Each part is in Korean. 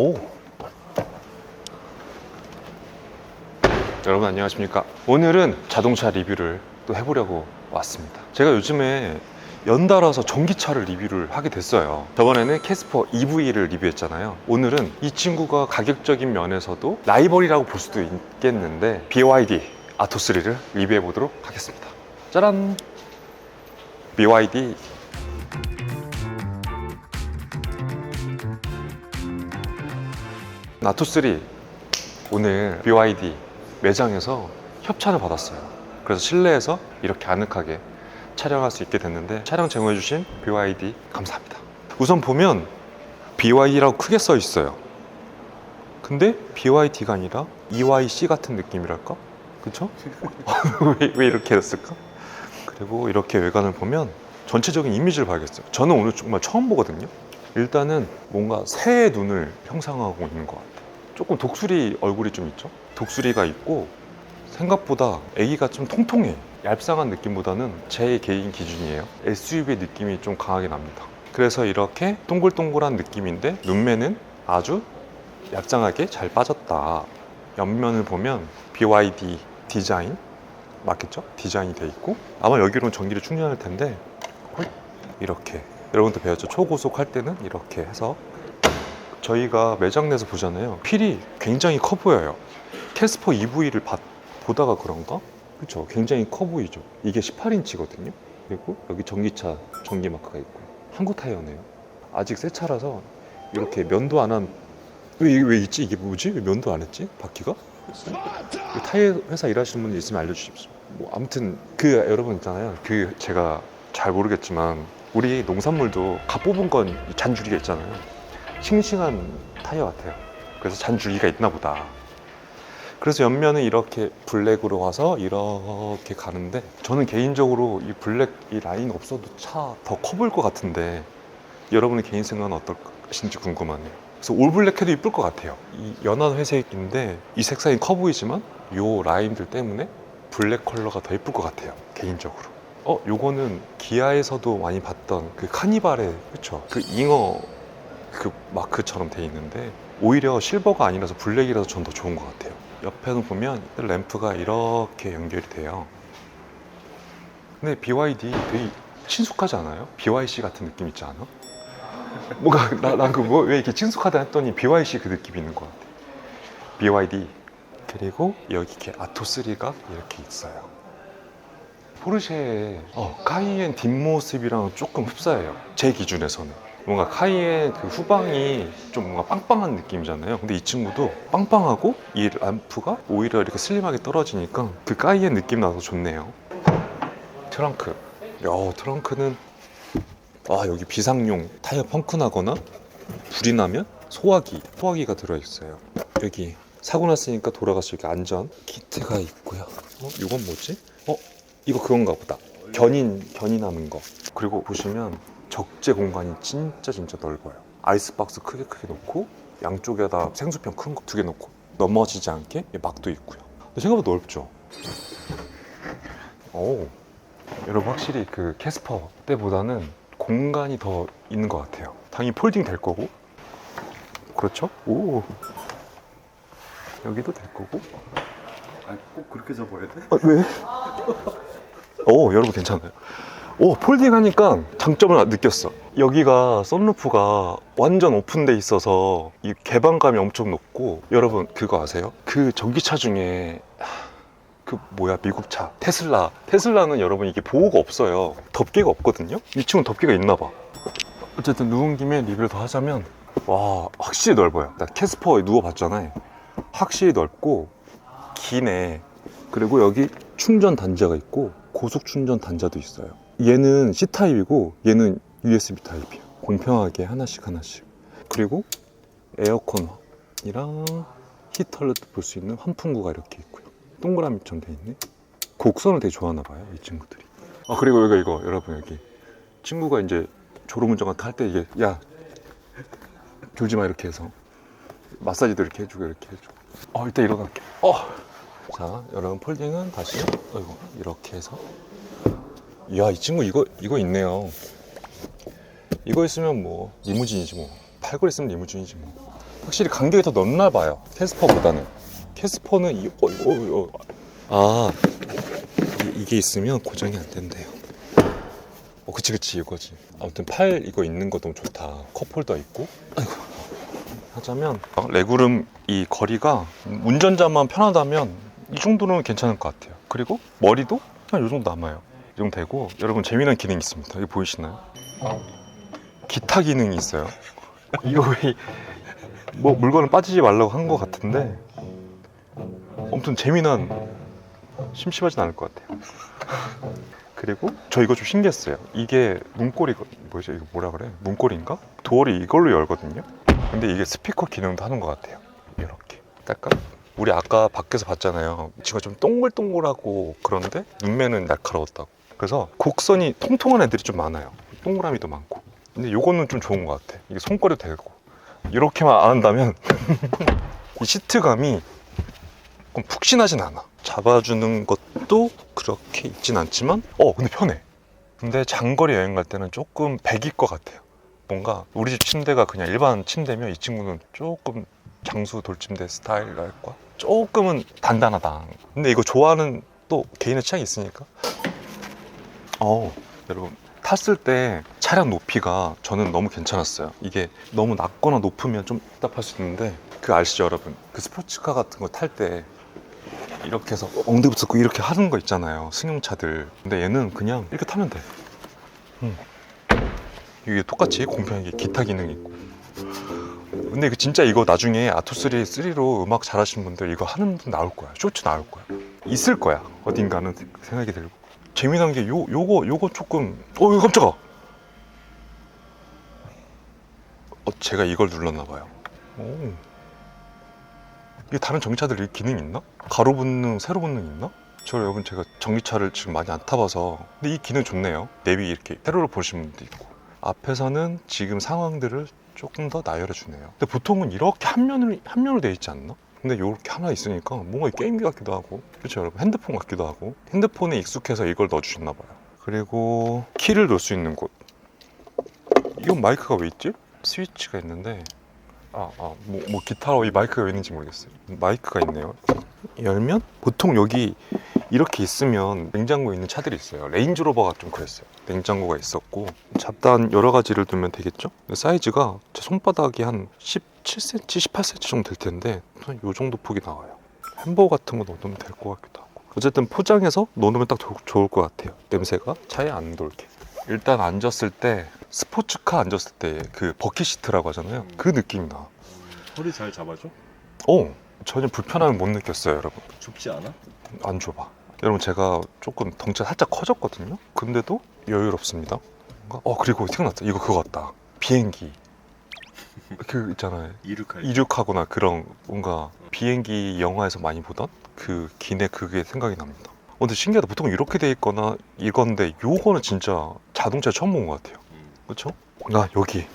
오. 여러분 안녕하십니까? 오늘은 자동차 리뷰를 또 해보려고 왔습니다. 제가 요즘에 연달아서 전기차를 리뷰를 하게 됐어요. 저번에는 캐스퍼 EV를 리뷰했잖아요. 오늘은 이 친구가 가격적인 면에서도 라이벌이라고 볼 수도 있겠는데 BYD 아토3를 리뷰해 보도록 하겠습니다. 짜란! BYD 나토3 오늘 BYD 매장에서 협찬을 받았어요. 그래서 실내에서 이렇게 아늑하게 촬영할 수 있게 됐는데 촬영 제공해 주신 BYD 감사합니다. 우선 보면 BYD라고 크게 써 있어요. 근데 BYD가 아니라 EYC 같은 느낌이랄까? 그쵸? 왜, 왜 이렇게 했을까? 그리고 이렇게 외관을 보면 전체적인 이미지를 봐야겠어요. 저는 오늘 정말 처음 보거든요. 일단은 뭔가 새의 눈을 형상하고 있는 것 같아요. 조금 독수리 얼굴이 좀 있죠? 독수리가 있고 생각보다 애기가 좀 통통해. 얄쌍한 느낌보다는 제 개인 기준이에요. SUV 느낌이 좀 강하게 납니다. 그래서 이렇게 동글동글한 느낌인데 눈매는 아주 얄쌍하게 잘 빠졌다. 옆면을 보면 BYD 디자인 맞겠죠? 디자인이 돼 있고 아마 여기로는 전기를 충전할 텐데 홀, 이렇게 여러분도 배웠죠? 초고속 할 때는 이렇게 해서 저희가 매장 내에서 보잖아요. 필이 굉장히 커 보여요. 캐스퍼 EV를 보다가 그런가? 그렇죠. 굉장히 커 보이죠. 이게 18인치거든요. 그리고 여기 전기차 전기 마크가 있고 한국 타이어네요. 아직 새 차라서 이렇게 면도 안 한. 왜, 왜 있지? 이게 뭐지? 왜 면도 안 했지? 바퀴가? 이 타이어 회사 일하시는 분들 있으면 알려주십시오. 뭐 아무튼 그 여러분 있잖아요. 그 제가 잘 모르겠지만 우리 농산물도 갓 뽑은 건 잔줄기가 있잖아요. 싱싱한 타이어 같아요. 그래서 잔줄기가 있나 보다. 그래서 옆면은 이렇게 블랙으로 와서 이렇게 가는데 저는 개인적으로 이 블랙 이 라인 없어도 차 더 커 보일 것 같은데 여러분의 개인 생각은 어떨것인지 궁금하네요. 그래서 올 블랙해도 이쁠 것 같아요. 이 연한 회색인데 이 색상이 커 보이지만 요 라인들 때문에 블랙 컬러가 더 이쁠 것 같아요. 개인적으로. 어, 요거는 기아에서도 많이 봤던 그 카니발의 그쵸? 그 잉어 그 마크처럼 돼 있는데 오히려 실버가 아니라서 블랙이라서 전 더 좋은 것 같아요. 옆에는 보면 램프가 이렇게 연결이 돼요. 근데 BYD 되게 친숙하지 않아요? BYC 같은 느낌 있지 않아? 뭔가 나난그뭐왜 이렇게 친숙하다 했더니 BYC 그 느낌이 있는 것 같아. BYD 그리고 여기 이렇게 아토3가 이렇게 있어요. 포르쉐의 어, 카이엔 뒷모습이랑 조금 흡사해요. 제 기준에서는. 뭔가 카이엔 그 후방이 좀 뭔가 빵빵한 느낌이잖아요. 근데 이 친구도 빵빵하고 이 램프가 오히려 이렇게 슬림하게 떨어지니까 그 카이엔 느낌 나서 좋네요. 트렁크. 야, 트렁크는 아 여기 비상용 타이어 펑크 나거나 불이 나면 소화기, 소화기가 들어있어요. 여기 사고 났으니까 돌아가서 여기 안전 키트가 있고요. 어, 이건 뭐지? 어, 이거 그건가 보다. 견인 견인 남은 거. 그리고 보시면 적재 공간이 진짜 진짜 넓어요. 아이스박스 크게 크게 놓고 양쪽에다 생수병 큰 거 두 개 놓고 넘어지지 않게 막도 있고요. 근데 생각보다 넓죠. 오, 여러분 확실히 그 캐스퍼 때보다는 공간이 더 있는 것 같아요. 당연히 폴딩 될 거고, 그렇죠? 오, 여기도 될 거고. 아, 꼭 그렇게 접어야 돼? 아, 왜? 오, 여러분 괜찮아요. 오, 폴딩 하니까 장점을 느꼈어. 여기가 썬루프가 완전 오픈돼 있어서 이 개방감이 엄청 높고 여러분 그거 아세요? 그 전기차 중에 하, 그 뭐야 미국 차 테슬라 테슬라는 여러분 이게 보호가 없어요. 덮개가 없거든요. 이 친구는 덮개가 있나 봐. 어쨌든 누운 김에 리뷰를 더 하자면 와 확실히 넓어요. 나 캐스퍼에 누워봤잖아요. 확실히 넓고 기네. 그리고 여기 충전 단자가 있고 고속 충전 단자도 있어요. 얘는 C 타입이고 얘는 USB 타입이에요. 공평하게 하나씩 하나씩. 그리고 에어컨이랑 히터를 볼 수 있는 환풍구가 이렇게 있고요. 동그라미처럼 돼 있네. 곡선을 되게 좋아하나 봐요, 이 친구들이. 아 그리고 여기 이거 여러분 여기 친구가 이제 졸음운전 같은 할때 이게 야 졸지 마 이렇게 해서 마사지도 이렇게 해주고 이렇게 해주고. 어 일단 일어날게. 어. 자, 여러분 폴딩은 다시 어이구, 이렇게 해서 이야, 이 친구 이거 이거 있네요. 이거 있으면 뭐 리무진이지 뭐. 팔걸 있으면 리무진이지 뭐. 확실히 간격이 더 넓나 봐요. 캐스퍼보다는. 캐스퍼는 이, 어, 어, 어. 아 이, 게 있으면 고정이 안 된대요. 어, 그치 그치 이거지. 아무튼 팔 이거 있는 거 너무 좋다. 컵홀더 있고. 아이고. 하자면 어, 레그룸 이 거리가 운전자만 편하다면 이 정도는 괜찮을 것 같아요. 그리고 머리도 그냥 이 정도 남아요. 이 정도 되고 여러분 재미난 기능이 있습니다. 여기 보이시나요? 기타 기능이 있어요. 이거 왜, 뭐 물건은 빠지지 말라고 한 것 같은데 아무튼 재미난 심심하진 않을 것 같아요. 그리고 저 이거 좀 신기했어요. 이게 문고리 뭐죠? 이거 뭐라 그래? 문고리인가? 도어를 이걸로 열거든요. 근데 이게 스피커 기능도 하는 것 같아요. 이렇게 약간 우리 아까 밖에서 봤잖아요. 지금 좀 동글동글하고 그런데 눈매는 날카로웠다고. 그래서 곡선이 통통한 애들이 좀 많아요. 동그라미도 많고. 근데 요거는 좀 좋은 것 같아. 이게 손거리도 되고. 이렇게만 안 한다면 이 시트감이 조금 푹신하진 않아. 잡아주는 것도 그렇게 있진 않지만, 어, 근데 편해. 근데 장거리 여행 갈 때는 조금 백일 것 같아요. 뭔가 우리 집 침대가 그냥 일반 침대면 이 친구는 조금 장수 돌침대 스타일 랄까? 조금은 단단하다. 근데 이거 좋아하는 또 개인의 취향이 있으니까. 어, 여러분 탔을 때 차량 높이가 저는 너무 괜찮았어요. 이게 너무 낮거나 높으면 좀 답답할 수 있는데 그 아시죠, 여러분? 그 스포츠카 같은 거 탈 때 이렇게 해서 엉덩이 붙고 이렇게 하는 거 있잖아요. 승용차들. 근데 얘는 그냥 이렇게 타면 돼. 음. 이게 똑같이 공평하게 기타 기능이 있고. 근데 이거 진짜 이거 나중에 아토3 3로 음악 잘하시는 분들 이거 하는 분 나올 거야. 쇼츠 나올 거야. 있을 거야. 어딘가는 생각이 들고. 재미난 게 요, 요거, 요거 조금, 어, 이거 깜짝아! 어, 제가 이걸 눌렀나 봐요. 오. 이게 다른 전기차들 이 기능 있나? 가로 붙는, 세로 붙는 있나? 저 여러분 제가 전기차를 지금 많이 안 타봐서 근데 이 기능 좋네요. 내비 이렇게 세로로 보시는 분도 있고 앞에서는 지금 상황들을 조금 더 나열해 주네요. 근데 보통은 이렇게 한 면으로 한 면으로 돼 있지 않나? 근데 이렇게 하나 있으니까 뭔가 게임기 같기도 하고 그렇죠 여러분 핸드폰 같기도 하고 핸드폰에 익숙해서 이걸 넣어 주셨나 봐요. 그리고 키를 넣을 수 있는 곳. 이건 마이크가 왜 있지? 스위치가 있는데 아, 아, 뭐, 뭐 기타로 이 마이크가 왜 있는지 모르겠어요. 마이크가 있네요. 열면 보통 여기 이렇게 있으면 냉장고에 있는 차들이 있어요. 레인지로버가 좀 그랬어요. 냉장고가 있었고 잡다한 여러 가지를 두면 되겠죠? 사이즈가 제 손바닥이 한 17cm, 18cm 정도 될 텐데 한요 정도 폭이 나와요. 햄버거 같은 거 넣으면 될 것 같기도 하고 어쨌든 포장해서 넣으면 딱 조- 좋을 것 같아요. 냄새가 차에 안 돌게. 일단 앉았을 때 스포츠카 앉았을 때 그 버킷 시트라고 하잖아요. 그 느낌이 나. 허리 잘 잡아줘? 어 전혀 불편함을 못 느꼈어요, 여러분. 좁지 않아? 안 좁아. 여러분 제가 조금 덩치가 살짝 커졌거든요. 근데도 여유롭습니다. 뭔가- 어 그리고 생각났다. 이거 그거 같다. 비행기. 그 있잖아요. 이륙할 이륙하거나 그런 뭔가 비행기 영화에서 많이 보던 그 기내 그게 생각이 납니다. 어, 근데 신기하다. 보통 이렇게 돼 있거나 이건데 요거는 진짜 자동차 처음 본 것 같아요. 음. 그렇죠? 아 여기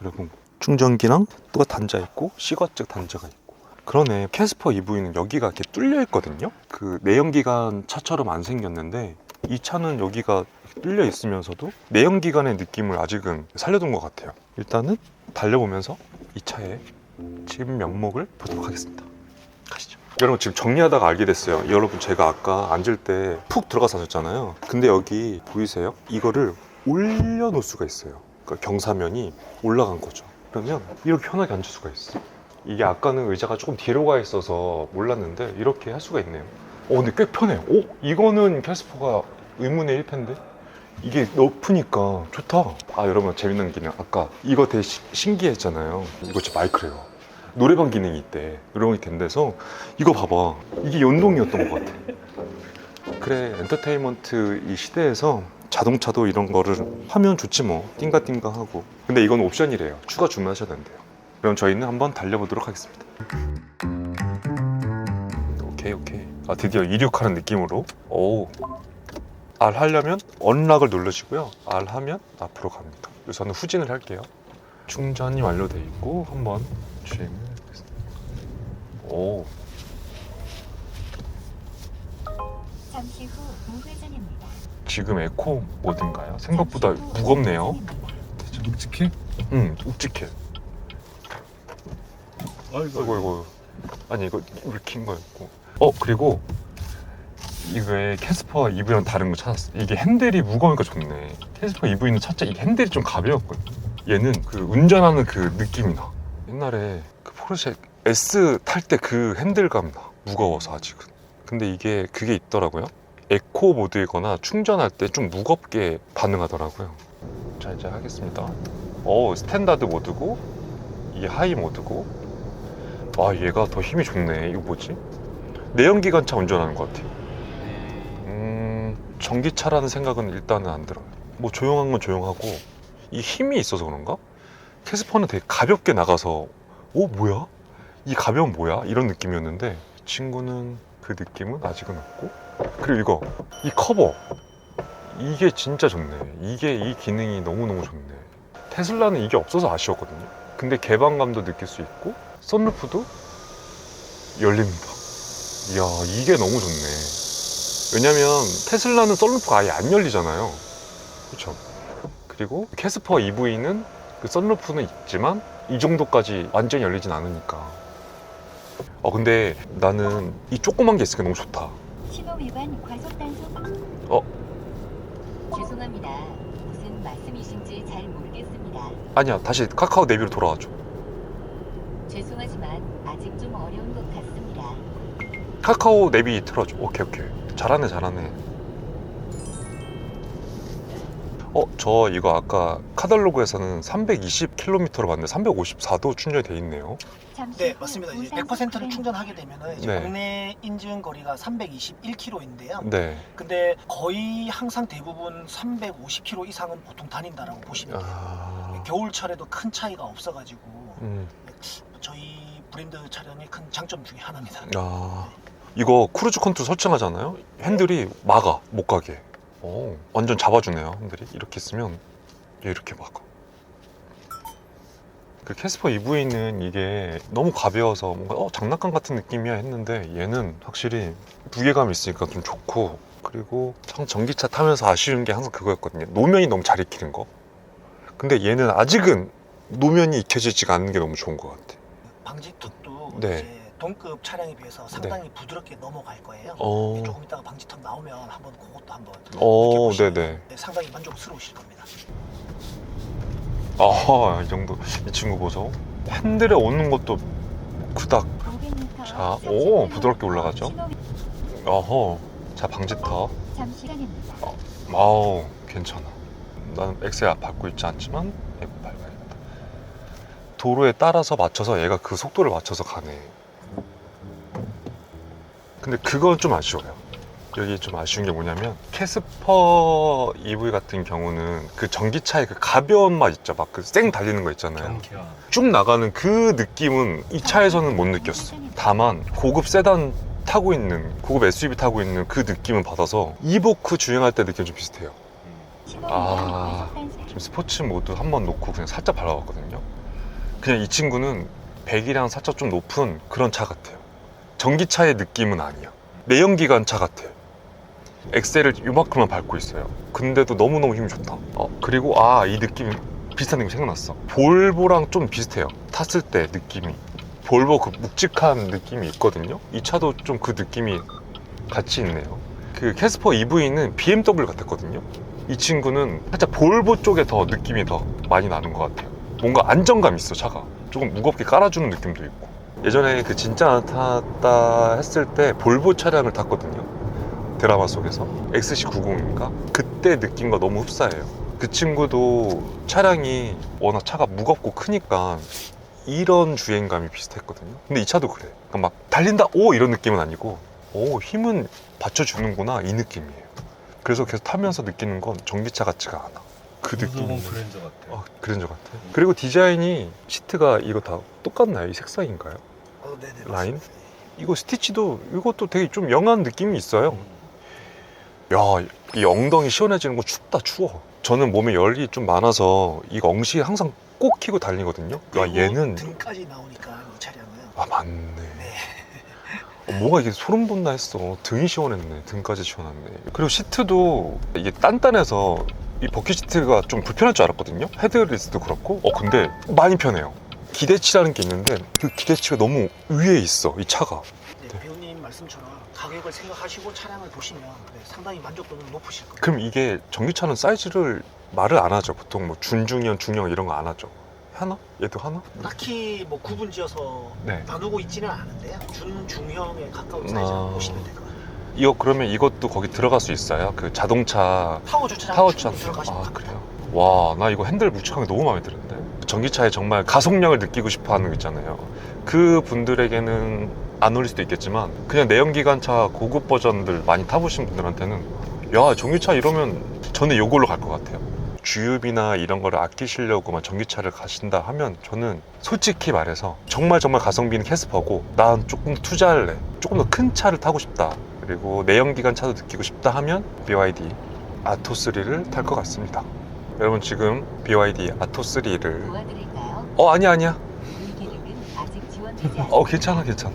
여러분 충전기랑 또 단자 있고 시거증 단자가 있고 그러네. 캐스퍼 EV는 여기가 이렇게 뚫려 있거든요? 그 내연기관 차처럼 안 생겼는데 이 차는 여기가 뚫려 있으면서도 내연기관의 느낌을 아직은 살려둔 것 같아요. 일단은 달려보면서 이 차의 지금 명목을 보도록 하겠습니다. 가시죠. 여러분 지금 정리하다가 알게 됐어요. 여러분 제가 아까 앉을 때 푹 들어가서 앉았잖아요. 근데 여기 보이세요? 이거를 올려놓을 수가 있어요. 그러니까 경사면이 올라간 거죠. 그러면 이렇게 편하게 앉을 수가 있어 이게 아까는 의자가 조금 뒤로 가 있어서 몰랐는데 이렇게 할 수가 있네요. 어 근데 꽤 편해 오 이거는 캐스퍼가 의문의 1패인데? 이게 높으니까 좋다. 아 여러분 재밌는 기능. 아까 이거 되게 시- 신기했잖아요. 이거 제 마이크래요 노래방 기능이 있대. 노래방이 된대서 이거 봐봐. 이게 연동이었던 것 같아. 그래 엔터테인먼트 이 시대에서 자동차도 이런 거를 하면 좋지 뭐. 띵가띵가 하고. 근데 이건 옵션이래요. 추가 주문하셔야 된대요 그럼 저희는 한번 달려보도록 하겠습니다. 오케이 오케이. 아 드디어 이륙하는 느낌으로. 오 R 하려면 언락을 눌러주고요. R 하면 앞으로 갑니다. 우선은 후진을 할게요. 충전이 완료돼 있고 한번 주행을 해보겠습니다. 오 잠시 후 우회전입니다. 지금 에코 모드인가요? 생각보다 무겁네요. 묵직해? 응, 묵직해. 아이고, 아이고 이거 아니 이거 왜긴 거였고 어 그리고 이거에 캐스퍼 EV랑 다른 거 찾았어. 이게 핸들이 무거우니까 좋네. 캐스퍼 EV는 첫째 이 핸들이 좀 가벼웠거든. 얘는 그 운전하는 그 느낌이 나. 옛날에 그 포르쉐 S 탈 때 그 핸들감 나. 무거워서 아직은. 근데 이게 그게 있더라고요. 에코 모드이거나 충전할 때 좀 무겁게 반응하더라고요. 자 이제 하겠습니다. 어 스탠다드 모드고 이게 하이 모드고 아 얘가 더 힘이 좋네 이거 뭐지? 내연기관차 운전하는 것 같아 음 전기차라는 생각은 일단은 안 들어요 뭐 조용한 건 조용하고 이 힘이 있어서 그런가? 캐스퍼는 되게 가볍게 나가서 오 뭐야? 이 가벼운 뭐야? 이런 느낌이었는데 이 친구는 그 느낌은 아직은 없고 그리고 이거 이 커버 이게 진짜 좋네 이게 이 기능이 너무너무 좋네 테슬라는 이게 없어서 아쉬웠거든요 근데 개방감도 느낄 수 있고 썬루프도 열립니다. 이야 이게 너무 좋네. 왜냐면 테슬라는 썬루프가 아예 안 열리잖아요. 그렇죠. 그리고 캐스퍼 EV는 그 썬루프는 있지만 이 정도까지 완전히 열리진 않으니까. 어 근데 나는 이 조그만 게 있으니까 너무 좋다. 신호 위반 과속 단속. 어? 죄송합니다. 무슨 말씀이신지 잘 모르겠습니다. 아니야 다시 카카오 내비로 돌아와줘. 죄송하지만 아직 좀 어려운 것 같습니다. 카카오 내비 틀어줘. 오케이 오케이. 잘하네 잘하네. 어, 저 이거 아까 카달로그에서는 320km로 봤는데 354도 충전이 돼 있네요. 네후 맞습니다. 이제 우산 100%를 속도를 충전하게 되면은 이제 네. 국내 인증 거리가 321km인데요. 네. 근데 거의 항상 대부분 350km 이상은 보통 다닌다라고 보시면 돼요. 아, 겨울철에도 큰 차이가 없어가지고 음, 저희 브랜드 차량의 큰 장점 중에 하나입니다. 아, 이거 크루즈 컨트롤 설정하잖아요. 핸들이 막아 못 가게. 오, 완전 잡아주네요. 핸들이 이렇게 쓰면 얘 이렇게 막아. 그 캐스퍼 EV는 이게 너무 가벼워서 뭔가 어, 장난감 같은 느낌이야 했는데 얘는 확실히 무게감이 있으니까 좀 좋고 그리고 참 전기차 타면서 아쉬운 게 항상 그거였거든요. 노면이 너무 잘 익히는 거. 근데 얘는 아직은 노면이 익혀지지가 않는 게 너무 좋은 것 같아. 방지턱도 네. 동급 차량에 비해서 상당히 부드럽게 넘어갈 거예요. 어, 조금 이따가 방지턱 나오면 한번 그것도 한번 어, 느껴보시면 네네. 네, 상당히 만족스러우실 겁니다. 아, 이 정도. 이 친구 보소. 핸들에 오는 것도 그닥. 500m. 자, 오, 부드럽게 올라가죠? 어허. 자, 방지턱. 잠시 시간입니다. 아우, 괜찮아. 나는 엑셀 밟고 있지 않지만 F 밟아야겠다. 도로에 따라서 맞춰서 얘가 그 속도를 맞춰서 가네. 근데 그건 좀 아쉬워요. 여기 좀 아쉬운 게 뭐냐면 캐스퍼 EV 같은 경우는 그 전기차의 그 가벼운 맛 있죠. 막 그 쌩 달리는 거 있잖아요. 쭉 나가는 그 느낌은 이 차에서는 못 느꼈어. 다만 고급 세단 타고 있는 고급 SUV 타고 있는 그 느낌은 받아서 이보크 주행할 때 느낌 좀 비슷해요. 아. 지금 스포츠 모드 한 번 놓고 그냥 살짝 밟아봤거든요. 그냥 이 친구는 배기량 살짝 좀 높은 그런 차 같아요. 전기차의 느낌은 아니야. 내연기관 차 같아요. 엑셀을 이만큼만 밟고 있어요. 근데도 너무너무 힘이 좋다. 어, 그리고 아, 이 느낌 비슷한 느낌 생각났어. 볼보랑 좀 비슷해요. 탔을 때 느낌이. 볼보 그 묵직한 느낌이 있거든요. 이 차도 좀 그 느낌이 같이 있네요. 그 캐스퍼 EV는 BMW 같았거든요. 이 친구는 살짝 볼보 쪽에 더 느낌이 더 많이 나는 것 같아요. 뭔가 안정감 있어 차가. 조금 무겁게 깔아주는 느낌도 있고. 예전에 그 진짜 안 탔다 했을 때 볼보 차량을 탔거든요. 드라마 속에서 XC90인가 그때 느낌과 너무 흡사해요. 그 친구도 차량이 워낙 차가 무겁고 크니까 이런 주행감이 비슷했거든요. 근데 이 차도 그래. 그러니까 막 달린다 오 이런 느낌은 아니고 오 힘은 받쳐주는구나 이 느낌이에요. 그래서 계속 타면서 느끼는 건 전기차 같지가 않아. 그 느낌이. 브랜저 같아. 아, 그랜저 같아. 그리고 디자인이 시트가 이거 다 똑같나요? 이 색상인가요? 어, 네네, 라인? 맞습니다. 이거 스티치도 이것도 되게 좀 영한 느낌이 있어요. 야, 이 엉덩이 시원해지는 거 춥다 추워. 저는 몸에 열이 좀 많아서 이거 엉덩이 항상 꼭 키고 달리거든요. 야, 그리고 얘는 등까지 나오니까 이 차량은 아 맞네. 어, 뭐가 이게 소름 돋나 했어. 등이 시원했네. 등까지 시원했네. 그리고 시트도 이게 단단해서 이 버킷 시트가 좀 불편할 줄 알았거든요. 헤드리스도 그렇고. 어 근데 많이 편해요. 기대치라는 게 있는데 그 기대치가 너무 위에 있어 이 차가 네, 배우님 말씀처럼 가격을 생각하시고 차량을 보시면 네, 상당히 만족도는 높으실 겁니다. 그럼 이게 전기차는 사이즈를 말을 안 하죠 보통 뭐 준중형 중형 이런 거 안 하죠 하나? 얘도 하나? 딱히 뭐 구분지어서 네. 나누고 있지는 않은데요. 준 중형에 가까운 사이즈라고 아. 보시면 될 것 같아요. 이거 그러면 이것도 거기 들어갈 수 있어요? 그 자동차 타워 주차장 타워 충분히 주차 들어가시면 아 됩니다. 그래요? 와 나 이거 핸들 묵직한 게 너무 마음에 드는데 전기차에 정말 가속력을 느끼고 싶어 하는 거 있잖아요. 그 분들에게는 안 어울릴 수도 있겠지만 그냥 내연기관차 고급 버전들 많이 타보신 분들한테는 야 전기차 이러면 저는 이걸로 갈 것 같아요. 주유비나 이런 거를 아끼시려고만 전기차를 가신다 하면 저는 솔직히 말해서 정말 정말 가성비는 캐스퍼고 난 조금 투자할래. 조금 더 큰 차를 타고 싶다. 그리고 내연기관 차도 느끼고 싶다 하면 BYD 아토3를 탈 것 같습니다 여러분 지금 BYD 아토3를 도와드릴까요? 어 아니야 아니야. 물기능은 아직 지원되지 않습니다. 어 괜찮아 괜찮아.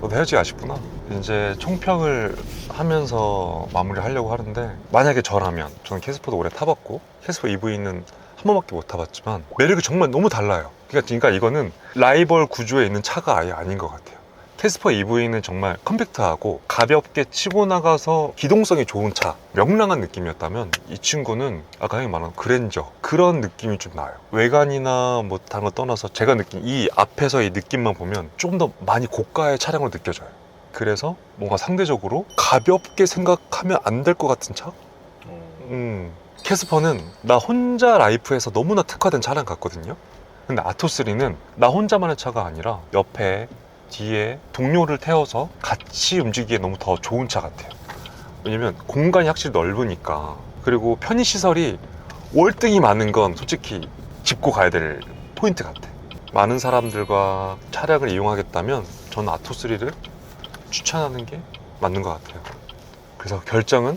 너도 헤어지기 아쉽구나. 이제 총평을 하면서 마무리 하려고 하는데 만약에 저라면 저는 캐스퍼도 오래 타봤고 캐스퍼 EV는 한 번밖에 못 타봤지만 매력이 정말 너무 달라요. 그러니까, 그러니까 이거는 라이벌 구조에 있는 차가 아예 아닌 것 같아요 캐스퍼 EV는 정말 컴팩트하고 가볍게 치고 나가서 기동성이 좋은 차 명랑한 느낌이었다면 이 친구는 아까 형이 말한 그랜저 그런 느낌이 좀 나요 외관이나 뭐 다른 거 떠나서 제가 느낀 이 앞에서 이 느낌만 보면 좀 더 많이 고가의 차량으로 느껴져요 그래서 뭔가 상대적으로 가볍게 생각하면 안 될 것 같은 차? 음, 캐스퍼는 나 혼자 라이프에서 너무나 특화된 차량 같거든요. 근데 아토3는 나 혼자만의 차가 아니라 옆에 뒤에 동료를 태워서 같이 움직이기에 너무 더 좋은 차 같아요. 왜냐면 공간이 확실히 넓으니까 그리고 편의시설이 월등히 많은 건 솔직히 짚고 가야 될 포인트 같아. 많은 사람들과 차량을 이용하겠다면 저는 아토3를 추천하는 게 맞는 것 같아요. 그래서 결정은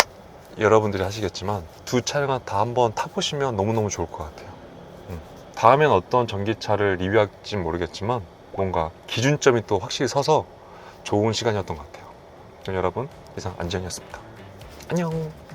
여러분들이 하시겠지만 두 차량을 다 한번 타보시면 너무너무 좋을 것 같아요. 음. 다음엔 어떤 전기차를 리뷰할지 모르겠지만 뭔가 기준점이 또 확실히 서서 좋은 시간이었던 것 같아요. 여러분 이상 안지현이었습니다. 안녕.